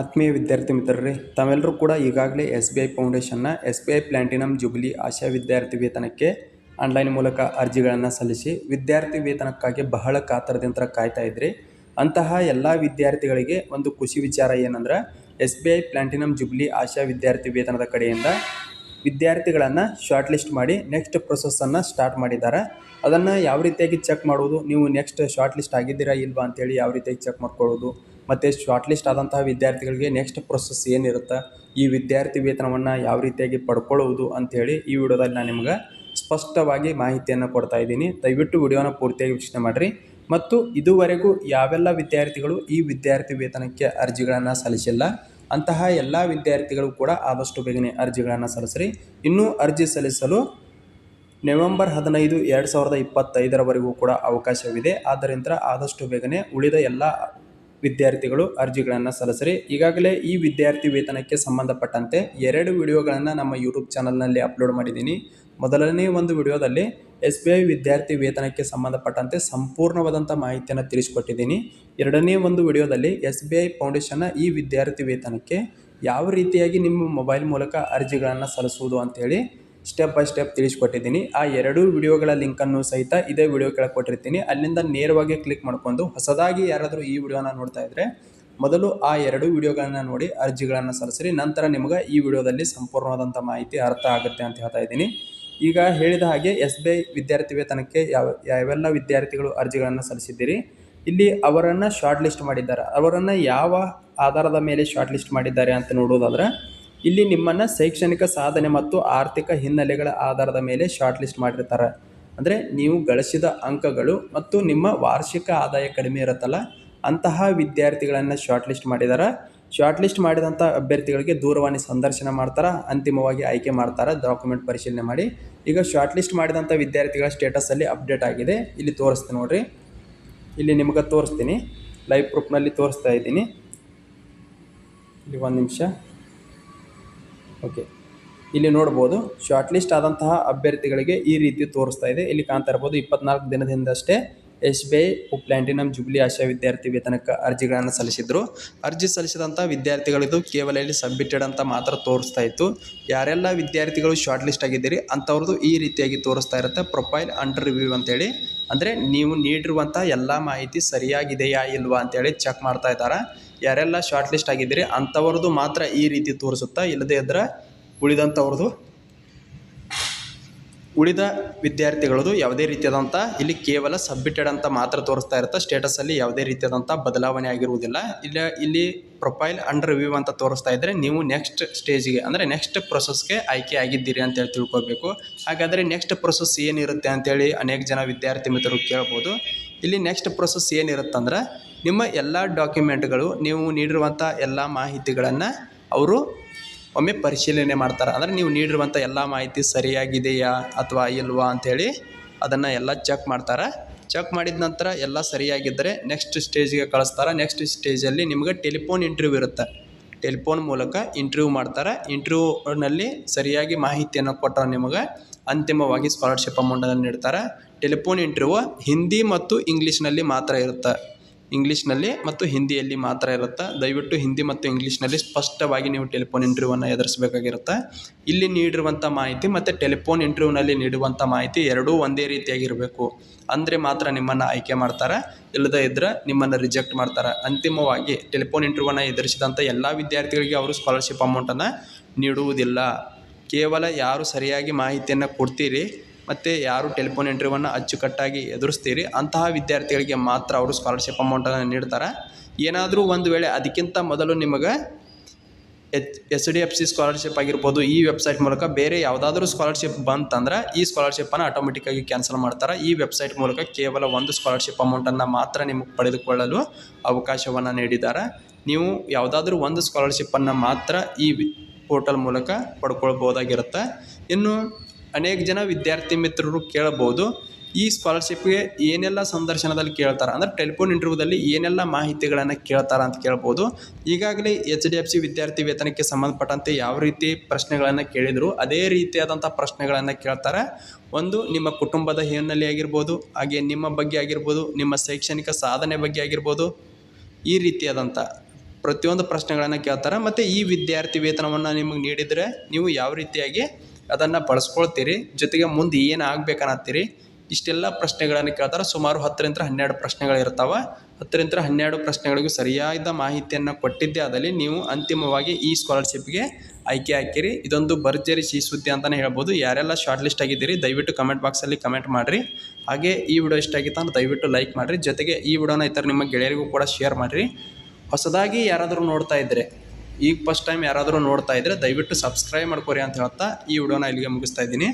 ಆತ್ಮೀಯ ವಿದ್ಯಾರ್ಥಿ ಮಿತ್ರರೇ, ತಾವೆಲ್ಲರೂ ಕೂಡ ಈಗಾಗಲೇ S B I ಫೌಂಡೇಶನ್ನ S B I platinum jubilee Asha ವಿದ್ಯಾರ್ಥಿ ವೇತನಕ್ಕೆ ಆನ್ಲೈನ್ ಮೂಲಕ ಅರ್ಜಿಗಳನ್ನು ಸಲ್ಲಿಸಿ ವಿದ್ಯಾರ್ಥಿ ವೇತನಕ್ಕಾಗಿ ಬಹಳ ಕಾತರದಿಂದ ಕಾಯ್ತಾ ಇದ್ರಿ. ಅಂತಹ ಎಲ್ಲ ವಿದ್ಯಾರ್ಥಿಗಳಿಗೆ ಒಂದು ಖುಷಿ ವಿಚಾರ ಏನಂದ್ರೆ S B I platinum jubilee Asha ವಿದ್ಯಾರ್ಥಿ ವೇತನದ ಕಡೆಯಿಂದ ವಿದ್ಯಾರ್ಥಿಗಳನ್ನು ಶಾರ್ಟ್ ಲಿಸ್ಟ್ ಮಾಡಿ ನೆಕ್ಸ್ಟ್ ಪ್ರೊಸೆಸ್ಸನ್ನು ಸ್ಟಾರ್ಟ್ ಮಾಡಿದ್ದಾರೆ ಅದನ್ನು ಯಾವ ರೀತಿಯಾಗಿ ಚೆಕ್ ಮಾಡುವುದು, ನೀವು ನೆಕ್ಸ್ಟ್ ಶಾರ್ಟ್ ಲಿಸ್ಟ್ ಆಗಿದ್ದೀರಾ ಇಲ್ವಾ ಅಂತೇಳಿ ಯಾವ ರೀತಿಯಾಗಿ ಚೆಕ್ ಮಾಡ್ಕೊಳ್ಳೋದು ಮತ್ತು ಶಾರ್ಟ್ ಲಿಸ್ಟ್ ಆದಂತಹ ವಿದ್ಯಾರ್ಥಿಗಳಿಗೆ ನೆಕ್ಸ್ಟ್ ಪ್ರೊಸೆಸ್ ಏನಿರುತ್ತೆ, ಈ ವಿದ್ಯಾರ್ಥಿ ವೇತನವನ್ನು ಯಾವ ರೀತಿಯಾಗಿ ಪಡ್ಕೊಳ್ಳುವುದು ಅಂಥೇಳಿ ಈ ವಿಡಿಯೋದಲ್ಲಿ ನಾನು ನಿಮ್ಗೆ ಸ್ಪಷ್ಟವಾಗಿ ಮಾಹಿತಿಯನ್ನು ಕೊಡ್ತಾ ಇದ್ದೀನಿ. ದಯವಿಟ್ಟು ವಿಡಿಯೋನ ಪೂರ್ತಿಯಾಗಿ ವೀಕ್ಷಣೆ ಮಾಡಿರಿ. ಮತ್ತು ಇದುವರೆಗೂ ಯಾವೆಲ್ಲ ವಿದ್ಯಾರ್ಥಿಗಳು ಈ ವಿದ್ಯಾರ್ಥಿ ವೇತನಕ್ಕೆ ಅರ್ಜಿಗಳನ್ನು ಸಲ್ಲಿಸಿಲ್ಲ, ಅಂತಹ ಎಲ್ಲ ವಿದ್ಯಾರ್ಥಿಗಳು ಕೂಡ ಆದಷ್ಟು ಬೇಗನೆ ಅರ್ಜಿಗಳನ್ನು ಸಲ್ಲಿಸ್ರಿ. ಇನ್ನೂ ಅರ್ಜಿ ಸಲ್ಲಿಸಲು ನವೆಂಬರ್ ಹದಿನೈದು, ಎರಡು ಸಾವಿರದ ಇಪ್ಪತ್ತೈದರವರೆಗೂ ಕೂಡ ಅವಕಾಶವಿದೆ. ಆದ್ದರಿಂದ ಆದಷ್ಟು ಬೇಗನೆ ಉಳಿದ ಎಲ್ಲ ವಿದ್ಯಾರ್ಥಿಗಳು ಅರ್ಜಿಗಳನ್ನು ಸಲ್ಲಿಸ್ರಿ. ಈಗಾಗಲೇ ಈ ವಿದ್ಯಾರ್ಥಿ ವೇತನಕ್ಕೆ ಸಂಬಂಧಪಟ್ಟಂತೆ ಎರಡು ವಿಡಿಯೋಗಳನ್ನು ನಮ್ಮ ಯೂಟ್ಯೂಬ್ ಚಾನಲ್ನಲ್ಲಿ ಅಪ್ಲೋಡ್ ಮಾಡಿದ್ದೀನಿ. ಮೊದಲನೇ ಒಂದು ವಿಡಿಯೋದಲ್ಲಿ ಎಸ್ ಬಿ ಐ ವಿದ್ಯಾರ್ಥಿ ವೇತನಕ್ಕೆ ಸಂಬಂಧಪಟ್ಟಂತೆ ಸಂಪೂರ್ಣವಾದಂಥ ಮಾಹಿತಿಯನ್ನು ತಿಳಿಸಿಕೊಟ್ಟಿದ್ದೀನಿ. ಎರಡನೇ ಒಂದು ವಿಡಿಯೋದಲ್ಲಿ ಎಸ್ ಬಿ ಐ ಫೌಂಡೇಶನ್ನ ಈ ವಿದ್ಯಾರ್ಥಿ ವೇತನಕ್ಕೆ ಯಾವ ರೀತಿಯಾಗಿ ನಿಮ್ಮ ಮೊಬೈಲ್ ಮೂಲಕ ಅರ್ಜಿಗಳನ್ನು ಸಲ್ಲಿಸುವುದು ಅಂತೇಳಿ ಸ್ಟೆಪ್ ಬೈ ಸ್ಟೆಪ್ ತಿಳಿಸ್ಕೊಟ್ಟಿದ್ದೀನಿ. ಆ ಎರಡೂ ವಿಡಿಯೋಗಳ ಲಿಂಕನ್ನು ಸಹಿತ ಇದೇ ವಿಡಿಯೋ ಕೆಳಗೆ ಕೊಟ್ಟಿರ್ತೀನಿ. ಅಲ್ಲಿಂದ ನೇರವಾಗಿ ಕ್ಲಿಕ್ ಮಾಡ್ಕೊಂಡು ಹೊಸದಾಗಿ ಯಾರಾದರೂ ಈ ವಿಡಿಯೋನ ನೋಡ್ತಾ ಇದ್ದರೆ ಮೊದಲು ಆ ಎರಡು ವಿಡಿಯೋಗಳನ್ನು ನೋಡಿ, ಅರ್ಜಿಗಳನ್ನು ಸಲ್ಲಿಸಿರಿ. ನಂತರ ನಿಮಗೆ ಈ ವಿಡಿಯೋದಲ್ಲಿ ಸಂಪೂರ್ಣವಾದಂಥ ಮಾಹಿತಿ ಅರ್ಥ ಆಗುತ್ತೆ ಅಂತ ಹೇಳ್ತಾ ಇದ್ದೀನಿ. ಈಗ ಹೇಳಿದ ಹಾಗೆ ಎಸ್ ಬಿ ಐ ವಿದ್ಯಾರ್ಥಿ ವೇತನಕ್ಕೆ ಯಾವ, ಯಾವೆಲ್ಲ ವಿದ್ಯಾರ್ಥಿಗಳು ಅರ್ಜಿಗಳನ್ನು ಸಲ್ಲಿಸಿದ್ದೀರಿ? ಇಲ್ಲಿ ಅವರನ್ನು ಶಾರ್ಟ್ ಲಿಸ್ಟ್ ಮಾಡಿದ್ದಾರೆ. ಅವರನ್ನು ಯಾವ ಆಧಾರದ ಮೇಲೆ ಶಾರ್ಟ್ ಲಿಸ್ಟ್ ಮಾಡಿದ್ದಾರೆ ಅಂತ ನೋಡೋದಾದ್ರೆ ಇಲ್ಲಿ ನಿಮ್ಮನ್ನು ಶೈಕ್ಷಣಿಕ ಸಾಧನೆ ಮತ್ತು ಆರ್ಥಿಕ ಹಿನ್ನೆಲೆಗಳ ಆಧಾರದ ಮೇಲೆ ಶಾರ್ಟ್ ಲಿಸ್ಟ್ ಮಾಡಿರ್ತಾರೆ. ಅಂದರೆ ನೀವು ಗಳಿಸಿದ ಅಂಕಗಳು ಮತ್ತು ನಿಮ್ಮ ವಾರ್ಷಿಕ ಆದಾಯ ಕಡಿಮೆ ಇರುತ್ತಲ್ಲ, ಅಂತಹ ವಿದ್ಯಾರ್ಥಿಗಳನ್ನು ಶಾರ್ಟ್ ಲಿಸ್ಟ್ ಮಾಡಿದ್ದಾರೆ ಶಾರ್ಟ್ ಲಿಸ್ಟ್ ಮಾಡಿದಂಥ ಅಭ್ಯರ್ಥಿಗಳಿಗೆ ದೂರವಾಣಿ ಸಂದರ್ಶನ ಮಾಡ್ತಾರೆ, ಅಂತಿಮವಾಗಿ ಆಯ್ಕೆ ಮಾಡ್ತಾರೆ ಡಾಕ್ಯುಮೆಂಟ್ ಪರಿಶೀಲನೆ ಮಾಡಿ. ಈಗ ಶಾರ್ಟ್ ಲಿಸ್ಟ್ ಮಾಡಿದಂಥ ವಿದ್ಯಾರ್ಥಿಗಳ ಸ್ಟೇಟಸಲ್ಲಿ ಅಪ್ಡೇಟ್ ಆಗಿದೆ. ಇಲ್ಲಿ ತೋರಿಸ್ತೀನಿ ನೋಡಿರಿ. ಇಲ್ಲಿ ನಿಮಗೆ ತೋರಿಸ್ತೀನಿ. ಲೈವ್ ಪ್ರೂಫ್ನಲ್ಲಿ ತೋರಿಸ್ತಾ ಇದ್ದೀನಿ. ಇಲ್ಲಿ ಒಂದು ನಿಮಿಷ. ಓಕೆ ಇಲ್ಲಿ ನೋಡ್ಬೋದು ಶಾರ್ಟ್ ಲಿಸ್ಟ್ ಆದಂತಹ ಅಭ್ಯರ್ಥಿಗಳಿಗೆ ಈ ರೀತಿ ತೋರಿಸ್ತಾ ಇದೆ. ಇಲ್ಲಿ ಕಾಣ್ತಾ ಇರ್ಬೋದು, ಇಪ್ಪತ್ನಾಲ್ಕು ದಿನದಿಂದಷ್ಟೇ S B I platinum jubilee Asha ವಿದ್ಯಾರ್ಥಿ ವೇತನಕ್ಕೆ ಅರ್ಜಿಗಳನ್ನು ಸಲ್ಲಿಸಿದ್ರು. ಅರ್ಜಿ ಸಲ್ಲಿಸಿದಂಥ ವಿದ್ಯಾರ್ಥಿಗಳಿದು ಕೇವಲ ಇಲ್ಲಿ ಸಬ್ಮಿಟೆಡ್ ಅಂತ ಮಾತ್ರ ತೋರಿಸ್ತಾ ಇತ್ತು. ಯಾರೆಲ್ಲ ವಿದ್ಯಾರ್ಥಿಗಳು ಶಾರ್ಟ್ ಲಿಸ್ಟ್ ಆಗಿದ್ದೀರಿ, ಅಂಥವ್ರದ್ದು ಈ ರೀತಿಯಾಗಿ ತೋರಿಸ್ತಾ ಇರುತ್ತೆ. ಪ್ರೊಫೈಲ್ ಅಂಡರ್ ರಿವ್ಯೂ ಅಂತೇಳಿ. ಅಂದರೆ ನೀವು ನೀಡಿರುವಂಥ ಎಲ್ಲ ಮಾಹಿತಿ ಸರಿಯಾಗಿದೆಯಾ ಇಲ್ವಾ ಅಂತೇಳಿ ಚೆಕ್ ಮಾಡ್ತಾ ಇದ್ದಾರೆ. ಯಾರೆಲ್ಲ ಶಾರ್ಟ್ ಲಿಸ್ಟ್ ಆಗಿದ್ದೀರಿ ಅಂಥವ್ರದ್ದು ಮಾತ್ರ ಈ ರೀತಿ ತೋರಿಸುತ್ತಾ ಇಲ್ಲದೇ ಇದ್ದರೆ ಉಳಿದಂಥವ್ರದ್ದು ಉಳಿದ ವಿದ್ಯಾರ್ಥಿಗಳದು ಯಾವುದೇ ರೀತಿಯಾದಂಥ ಇಲ್ಲಿ ಕೇವಲ ಸಬ್ಮಿಟೆಡ್ ಅಂತ ಮಾತ್ರ ತೋರಿಸ್ತಾ ಇರುತ್ತೆ. ಸ್ಟೇಟಸಲ್ಲಿ ಯಾವುದೇ ರೀತಿಯಾದಂಥ ಬದಲಾವಣೆ ಆಗಿರುವುದಿಲ್ಲ. ಇಲ್ಲ, ಇಲ್ಲಿ ಪ್ರೊಫೈಲ್ ಅಂಡರ್ ರಿವ್ಯೂ ಅಂತ ತೋರಿಸ್ತಾ ಇದ್ದರೆ ನೀವು ನೆಕ್ಸ್ಟ್ ಸ್ಟೇಜ್ಗೆ ಅಂದರೆ ನೆಕ್ಸ್ಟ್ ಪ್ರೊಸೆಸ್ಗೆ ಆಯ್ಕೆ ಆಗಿದ್ದೀರಿ ಅಂತೇಳಿ ತಿಳ್ಕೊಬೇಕು. ಹಾಗಾದರೆ ನೆಕ್ಸ್ಟ್ ಪ್ರೊಸೆಸ್ ಏನಿರುತ್ತೆ ಅಂತೇಳಿ ಅನೇಕ ಜನ ವಿದ್ಯಾರ್ಥಿ ಮಿತ್ರರು ಕೇಳ್ಬೋದು. ಇಲ್ಲಿ ನೆಕ್ಸ್ಟ್ ಪ್ರೊಸೆಸ್ ಏನಿರುತ್ತಂದ್ರೆ ನಿಮ್ಮ ಎಲ್ಲ ಡಾಕ್ಯುಮೆಂಟ್ಗಳು ನೀವು ನೀಡಿರುವಂಥ ಎಲ್ಲ ಮಾಹಿತಿಗಳನ್ನು ಅವರು ಒಮ್ಮೆ ಪರಿಶೀಲನೆ ಮಾಡ್ತಾರೆ. ಅಂದರೆ ನೀವು ನೀಡಿರುವಂಥ ಎಲ್ಲ ಮಾಹಿತಿ ಸರಿಯಾಗಿದೆಯಾ ಅಥವಾ ಇಲ್ವಾ ಅಂಥೇಳಿ ಅದನ್ನು ಎಲ್ಲ ಚೆಕ್ ಮಾಡ್ತಾರೆ. ಚೆಕ್ ಮಾಡಿದ ನಂತರ ಎಲ್ಲ ಸರಿಯಾಗಿದ್ದರೆ ನೆಕ್ಸ್ಟ್ ಸ್ಟೇಜ್ಗೆ ಕಳಿಸ್ತಾರೆ. ನೆಕ್ಸ್ಟ್ ಸ್ಟೇಜಲ್ಲಿ ನಿಮಗೆ ಟೆಲಿಫೋನ್ ಇಂಟರ್ವ್ಯೂ ಇರುತ್ತೆ. ಟೆಲಿಫೋನ್ ಮೂಲಕ ಇಂಟರ್ವ್ಯೂ ಮಾಡ್ತಾರೆ. ಇಂಟರ್ವ್ಯೂನಲ್ಲಿ ಸರಿಯಾಗಿ ಮಾಹಿತಿಯನ್ನು ಕೊಟ್ಟರೆ ನಿಮಗೆ ಅಂತಿಮವಾಗಿ ಸ್ಕಾಲರ್ಶಿಪ್ ಅಮೌಂಟನ್ನು ನೀಡ್ತಾರೆ. ಟೆಲಿಫೋನ್ ಇಂಟರ್ವ್ಯೂ ಹಿಂದಿ ಮತ್ತು ಇಂಗ್ಲೀಷ್ನಲ್ಲಿ ಮಾತ್ರ ಇರುತ್ತೆ. ಇಂಗ್ಲೀಷ್ನಲ್ಲಿ ಮತ್ತು ಹಿಂದಿಯಲ್ಲಿ ಮಾತ್ರ ಇರುತ್ತೆ. ದಯವಿಟ್ಟು ಹಿಂದಿ ಮತ್ತು ಇಂಗ್ಲೀಷ್ನಲ್ಲಿ ಸ್ಪಷ್ಟವಾಗಿ ನೀವು ಟೆಲಿಫೋನ್ ಇಂಟರ್ವ್ಯೂವನ್ನು ಎದುರಿಸಬೇಕಾಗಿರುತ್ತೆ. ಇಲ್ಲಿ ನೀಡಿರುವಂಥ ಮಾಹಿತಿ ಮತ್ತು ಟೆಲಿಫೋನ್ ಇಂಟರ್ವ್ಯೂನಲ್ಲಿ ನೀಡುವಂಥ ಮಾಹಿತಿ ಎರಡೂ ಒಂದೇ ರೀತಿಯಾಗಿರಬೇಕು. ಅಂದರೆ ಮಾತ್ರ ನಿಮ್ಮನ್ನು ಆಯ್ಕೆ ಮಾಡ್ತಾರೆ. ಇಲ್ಲದೇ ಇದ್ದರೆ ನಿಮ್ಮನ್ನು ರಿಜೆಕ್ಟ್ ಮಾಡ್ತಾರೆ. ಅಂತಿಮವಾಗಿ ಟೆಲಿಫೋನ್ ಇಂಟರ್ವ್ಯೂವನ್ನು ಎದುರಿಸಿದಂಥ ಎಲ್ಲ ವಿದ್ಯಾರ್ಥಿಗಳಿಗೆ ಅವರು ಸ್ಕಾಲರ್ಶಿಪ್ ಅಮೌಂಟನ್ನು ನೀಡುವುದಿಲ್ಲ. ಕೇವಲ ಯಾರು ಸರಿಯಾಗಿ ಮಾಹಿತಿಯನ್ನು ಕೊಡ್ತೀರಿ ಮತ್ತು ಯಾರು ಟೆಲಿಫೋನ್ ಇಂಟರ್ವ್ಯೂವನ್ನು ಅಚ್ಚುಕಟ್ಟಾಗಿ ಎದುರಿಸ್ತೀರಿ? ಅಂತಹ ವಿದ್ಯಾರ್ಥಿಗಳಿಗೆ ಮಾತ್ರ ಅವರು ಸ್ಕಾಲರ್ಶಿಪ್ ಅಮೌಂಟನ್ನು ನೀಡ್ತಾರೆ. ಏನಾದರೂ ಒಂದು ವೇಳೆ ಅದಕ್ಕಿಂತ ಮೊದಲು ನಿಮಗೆ H S D F C scholarship ಆಗಿರ್ಬೋದು, ಈ ವೆಬ್ಸೈಟ್ ಮೂಲಕ ಬೇರೆ ಯಾವುದಾದ್ರೂ ಸ್ಕಾಲರ್ಶಿಪ್ ಬಂತಂದ್ರೆ ಈ ಸ್ಕಾಲರ್ಶಿಪ್ಪನ್ನು ಆಟೋಮೆಟಿಕ್ಕಾಗಿ ಕ್ಯಾನ್ಸಲ್ ಮಾಡ್ತಾರೆ. ಈ ವೆಬ್ಸೈಟ್ ಮೂಲಕ ಕೇವಲ ಒಂದು ಸ್ಕಾಲರ್ಶಿಪ್ ಅಮೌಂಟನ್ನು ಮಾತ್ರ ನಿಮಗೆ ಪಡೆದುಕೊಳ್ಳಲು ಅವಕಾಶವನ್ನು ನೀಡಿದ್ದಾರೆ. ನೀವು ಯಾವುದಾದ್ರೂ ಒಂದು ಸ್ಕಾಲರ್ಶಿಪ್ಪನ್ನು ಮಾತ್ರ ಈ ಪೋರ್ಟಲ್ ಮೂಲಕ ಪಡ್ಕೊಳ್ಬೋದಾಗಿರುತ್ತೆ. ಇನ್ನು ಅನೇಕ ಜನ ವಿದ್ಯಾರ್ಥಿ ಮಿತ್ರರು ಕೇಳಬಹುದು, ಈ ಸ್ಕಾಲರ್ಶಿಪ್ಗೆ ಏನೆಲ್ಲ ಸಂದರ್ಶನದಲ್ಲಿ ಕೇಳ್ತಾರೆ? ಅಂದರೆ ಟೆಲಿಫೋನ್ ಇಂಟರ್ವ್ಯೂದಲ್ಲಿ ಏನೆಲ್ಲ ಮಾಹಿತಿಗಳನ್ನು ಕೇಳ್ತಾರೆ ಅಂತ ಕೇಳ್ಬೋದು. ಈಗಾಗಲೇ ಎಚ್ ಡಿ ಎಫ್ ಸಿ ವಿದ್ಯಾರ್ಥಿ ವೇತನಕ್ಕೆ ಸಂಬಂಧಪಟ್ಟಂತೆ ಯಾವ ರೀತಿ ಪ್ರಶ್ನೆಗಳನ್ನು ಕೇಳಿದರು, ಅದೇ ರೀತಿಯಾದಂಥ ಪ್ರಶ್ನೆಗಳನ್ನು ಕೇಳ್ತಾರೆ. ಒಂದು, ನಿಮ್ಮ ಕುಟುಂಬದ ಹಿನ್ನೆಲೆ ಆಗಿರ್ಬೋದು, ಹಾಗೆ ನಿಮ್ಮ ಬಗ್ಗೆ ಆಗಿರ್ಬೋದು, ನಿಮ್ಮ ಶೈಕ್ಷಣಿಕ ಸಾಧನೆ ಬಗ್ಗೆ ಆಗಿರ್ಬೋದು, ಈ ರೀತಿಯಾದಂಥ ಪ್ರತಿಯೊಂದು ಪ್ರಶ್ನೆಗಳನ್ನು ಕೇಳ್ತಾರೆ. ಮತ್ತು ಈ ವಿದ್ಯಾರ್ಥಿ ವೇತನವನ್ನು ನಿಮಗೆ ನೀಡಿದರೆ ನೀವು ಯಾವ ರೀತಿಯಾಗಿ ಅದನ್ನು ಬಳಸ್ಕೊಳ್ತೀರಿ ಜೊತೆಗೆ ಮುಂದೆ ಏನು ಆಗ್ಬೇಕನ್ನತ್ತೀರಿ? ಇಷ್ಟೆಲ್ಲ ಪ್ರಶ್ನೆಗಳನ್ನು ಕೇಳ್ತಾರೆ. ಸುಮಾರು ಹತ್ತರಿಂದ ಹನ್ನೆರಡು ಪ್ರಶ್ನೆಗಳು ಇರ್ತಾವೆ. ಹತ್ತರಿಂದ ಹನ್ನೆರಡು ಪ್ರಶ್ನೆಗಳಿಗೂ ಸರಿಯಾದ ಮಾಹಿತಿಯನ್ನು ಕೊಟ್ಟಿದ್ದೇ ಆದಲ್ಲಿ ನೀವು ಅಂತಿಮವಾಗಿ ಈ ಸ್ಕಾಲರ್ಶಿಪ್ಗೆ ಆಯ್ಕೆ ಹಾಕಿರಿ. ಇದೊಂದು ಭರ್ಜರಿ ಸಿ ಸುದ್ದಿ ಅಂತಲೇ ಹೇಳ್ಬೋದು. ಯಾರೆಲ್ಲ ಶಾರ್ಟ್ ಲಿಸ್ಟ್ ಆಗಿದ್ದೀರಿ, ದಯವಿಟ್ಟು ಕಮೆಂಟ್ ಬಾಕ್ಸಲ್ಲಿ ಕಮೆಂಟ್ ಮಾಡಿರಿ. ಹಾಗೆ ಈ ವಿಡಿಯೋ ಇಷ್ಟ ಆಗಿತ್ತು ಅಂದ್ರೆ ದಯವಿಟ್ಟು ಲೈಕ್ ಮಾಡಿರಿ. ಜೊತೆಗೆ ಈ ವಿಡಿಯೋನ ಇತರ ನಿಮ್ಮ ಗೆಳೆಯರಿಗೂ ಕೂಡ ಶೇರ್ ಮಾಡಿರಿ. ಹೊಸದಾಗಿ ಯಾರಾದರೂ ನೋಡ್ತಾ ಇದ್ದರೆ ಈಗ ಫಸ್ಟ್ ಟೈಮ್ ಯಾರಾದರೂ ನೋಡ್ತಾ ಇದ್ದರೆ ದಯವಿಟ್ಟು ಸಬ್ಸ್ಕ್ರೈಬ್ ಮಾಡ್ಕೊರಿ ಅಂತ ಹೇಳ್ತಾ ಈ ವಿಡಿಯೋನ ಇಲ್ಲಿಗೆ ಮುಗಿಸ್ತಾ ಇದ್ದೀನಿ.